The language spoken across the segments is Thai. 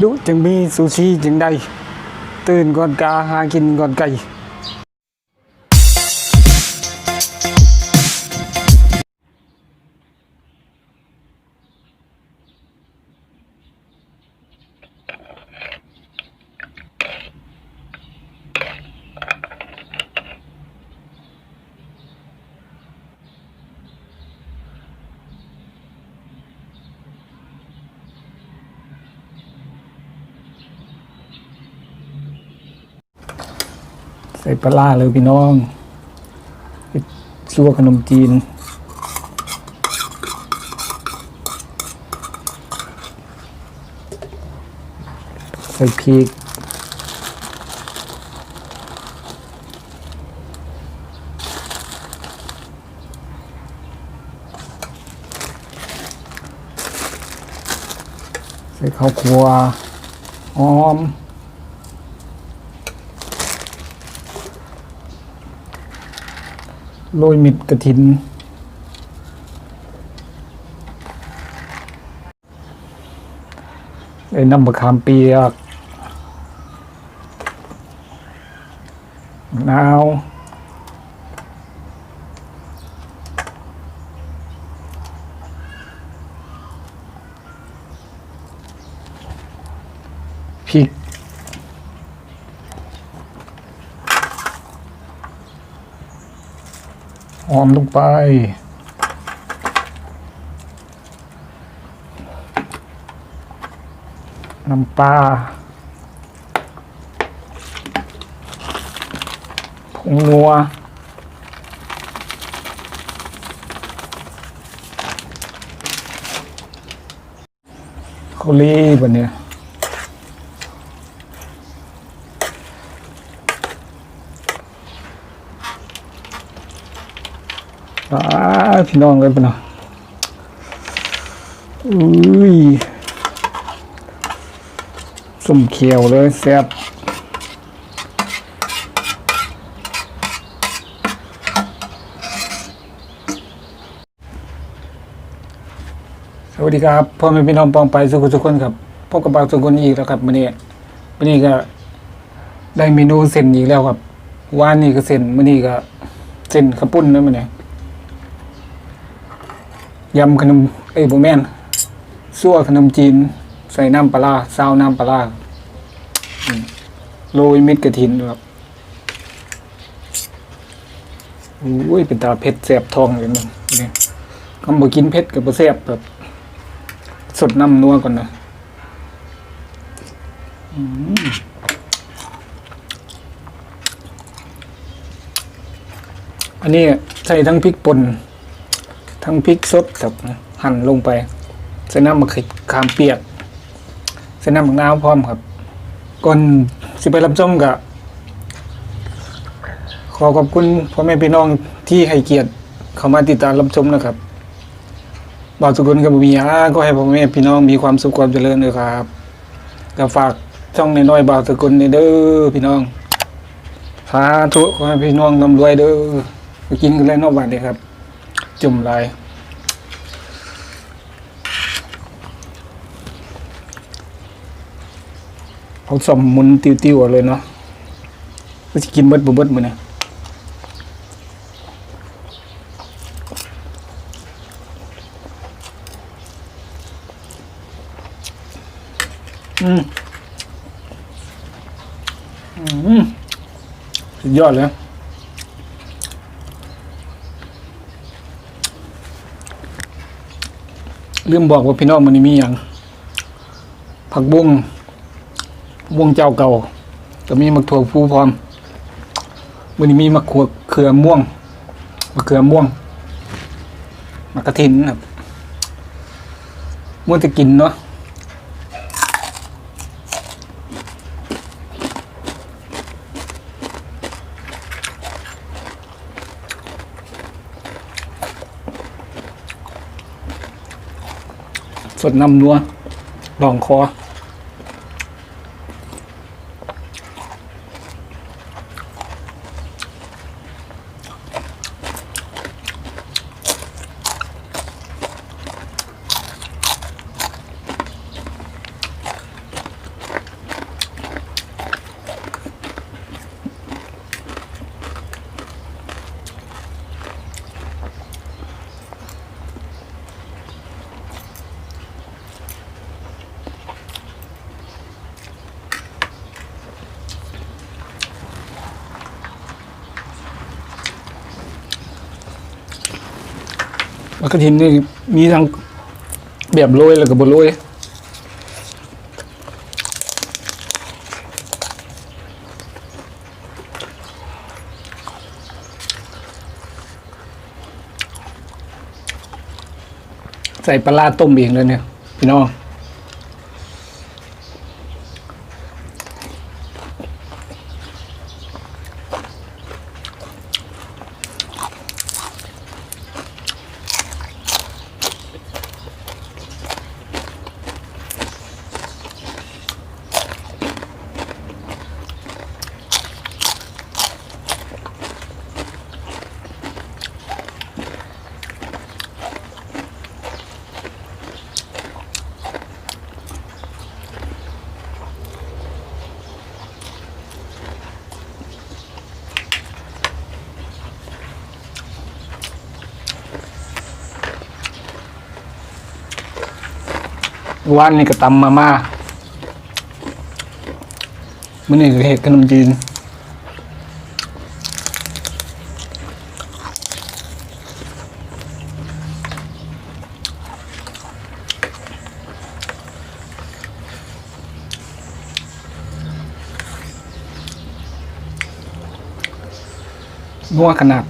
ดูจึงมีซูชิจึงได้ ตื่นก่อนกาหากินก่อนไก่ ใส่ปลาเลยพี่น้องซัวขนมจีน ใส่พริกใส่ข้าวคั่วหอม โรยมิดกระถิน ไอ้น้ำมะขามเปียกนาวพริก หอมลงไป น้ำปลาผงนัวเขารีบอันเนี้ย อาพี่น้องเลยปะเนาะอุ้ยสุ่มเขียวเลยแซ่บสวัสดีครับพ่อแม่พี่น้องปองไปสุขทุกคนครับพบกับบางสุคนอีกแล้วครับวันนี้วันนี้ก็ได้เมนูเส้นอีกแล้วครับว่านนี่ก็เส้นวันนี้ก็เส้นข้าวปุ้นนะมันเนี่ย ยำขนมเอ้ยบ่แม่นซั่วขนมจีน ใส่น้ำปลาซาวน้ำปลาอืมโรยเม็ดกระถินด้วยครับอุ้ยเป็นตาเผ็ดแสบทองเลยมันนี่คำบ่กินเผ็ดกับบ่แสบแบบสดน้ำนัวก่อนนะอืมอันนี้ใส่ทั้งพริกป่น ทั้งพริกสดครับหั่นลงไปใส่น้ำมะขามเปียกใส่น้ำมะนาวพร้อมครับ ก่อนสิไปรับชมกับขอขอบคุณพ่อแม่พี่น้องที่ให้เกียรติเข้ามาติดตามรับชมนะครับบ่าวสุกุลกับบุมียาก็ให้พ่อแม่พี่น้องมีความสุขความเจริญเลยครับก็ฝากช่องในน้อยบ่าวสุกุลนี่เด้อพี่น้องสาธุขอให้พี่น้องร่ำรวยเด้อกินกันเลยนอกบ้านเลยครับ จุ่มลายเอาสมมุนติวๆเอาเลยเนาะก็จะกินเบิดบ่เบิดมื้อนี้อืม อืม สุดยอดเลย ลืมบอกว่าพี่น้องมันมีอย่างผักบุ้งวงเจ้าเก่าก็มีมะถั่วฟูพร้อมมันมีมะขวเขือม่วงมะเขือม่วงมะกระถินครับม่วงจะกินเนาะ สดน้ำนัวลองคอ แล้วกระทินนี่มีทั้งแบบโรยแล้วก็บโรยใส่ปลาร้าต้มเองเลยเนี่ย พี่น้อง วานนี่ก็ตำมาม่ามื่อนี่ก็เห็ดขนมจีนนัวขนาด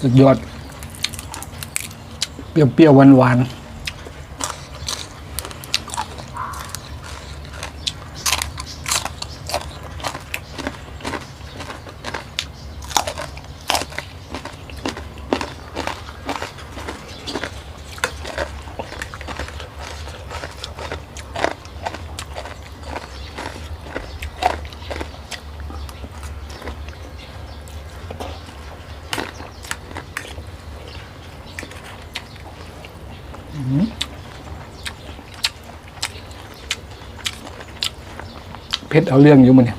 สุดยอด เปรี้ยวๆหวานๆ เพชรเอาเรื่องอยู่มันเนี่ย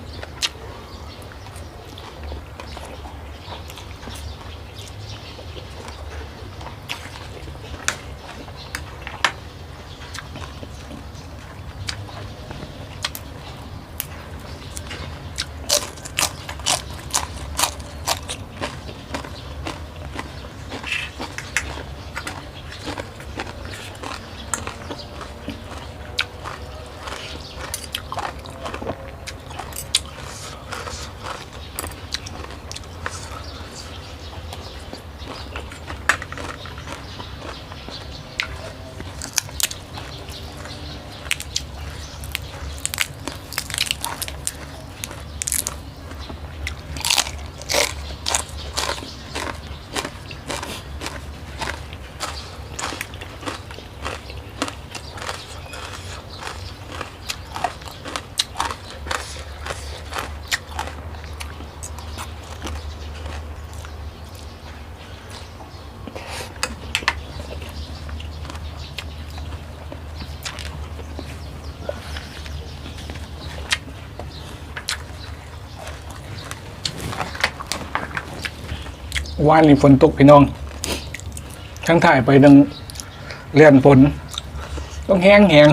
ว่านนี่ฝนตกพี่น้อง ทั้งถ่ายไปดังเลื่อนฝนต้องแห้งแหง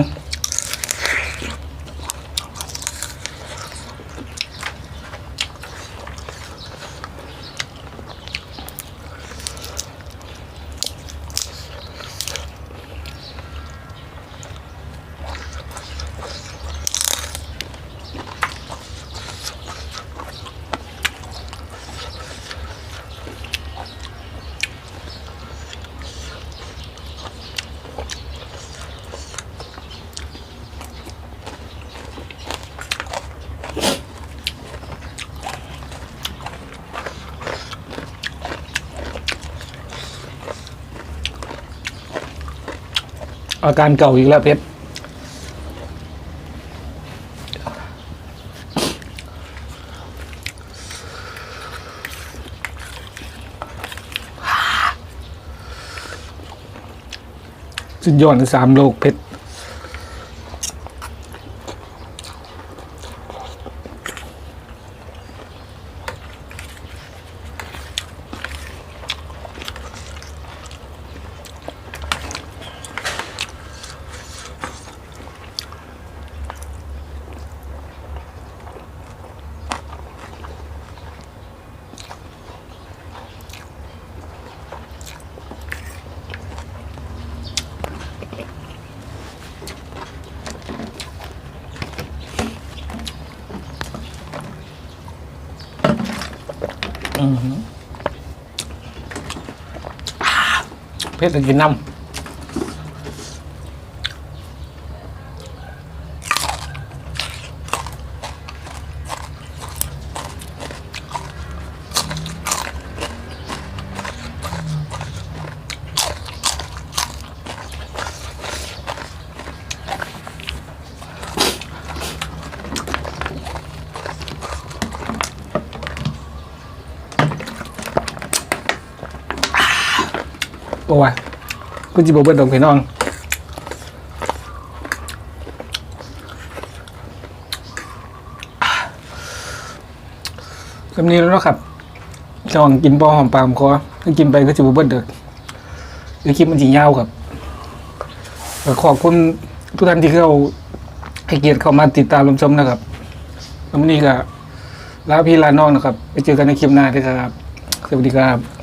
อาการเก่าอีกแล้วเพชรสุดยอดสามโลกเพชร เพชรกิน น้ำโอ้ยคุณจิบเบิร์ดดองพี่น้องคำนี้แล้วเนะครับจองกินปอหอมปลามคอถ้ากินไปก็จะบเบิ้ลเด็กหรือคลิปมันจียาวครับขอบคุณทุกท่านที่เข้าให้เกียรติเข้ามาติดตามรับชมนะครับแล้ววันนี้ก็ลาพี่ลาน้องนะครับ ไปเจอกันในคลิปหน้าด้วยครับ สวัสดีครับ